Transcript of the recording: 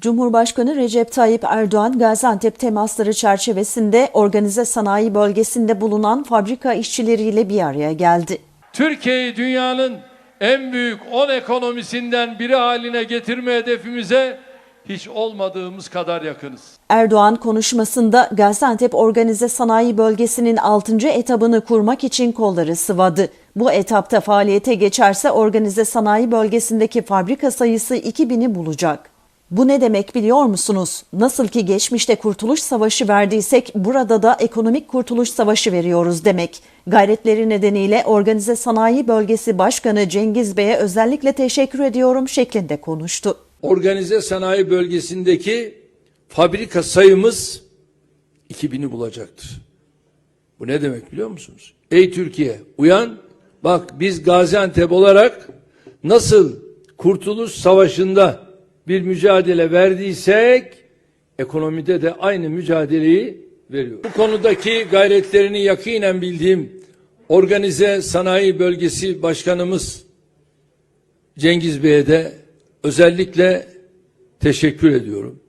Cumhurbaşkanı Recep Tayyip Erdoğan, Gaziantep temasları çerçevesinde organize sanayi bölgesinde bulunan fabrika işçileriyle bir araya geldi. Türkiye'yi dünyanın en büyük 10 ekonomisinden biri haline getirme hedefimize hiç olmadığımız kadar yakınız. Erdoğan konuşmasında Gaziantep Organize Sanayi Bölgesi'nin 6. etabını kurmak için kolları sıvadı. Bu etapta faaliyete geçerse organize sanayi bölgesindeki fabrika sayısı 2000'i bulacak. Bu ne demek biliyor musunuz? Nasıl ki geçmişte Kurtuluş Savaşı verdiysek burada da ekonomik kurtuluş savaşı veriyoruz demek. Gayretleri nedeniyle Organize Sanayi Bölgesi Başkanı Cengiz Bey'e özellikle teşekkür ediyorum şeklinde konuştu. organize sanayi bölgesindeki fabrika sayımız 2000'i bulacaktır. Bu ne demek biliyor musunuz? Ey Türkiye uyan bak biz Gaziantep olarak nasıl Kurtuluş Savaşı'nda bir mücadele verdiysek ekonomide de aynı mücadeleyi veriyor. Bu konudaki gayretlerini yakinen bildiğim Organize Sanayi Bölgesi Başkanımız Cengiz Bey'e de özellikle teşekkür ediyorum.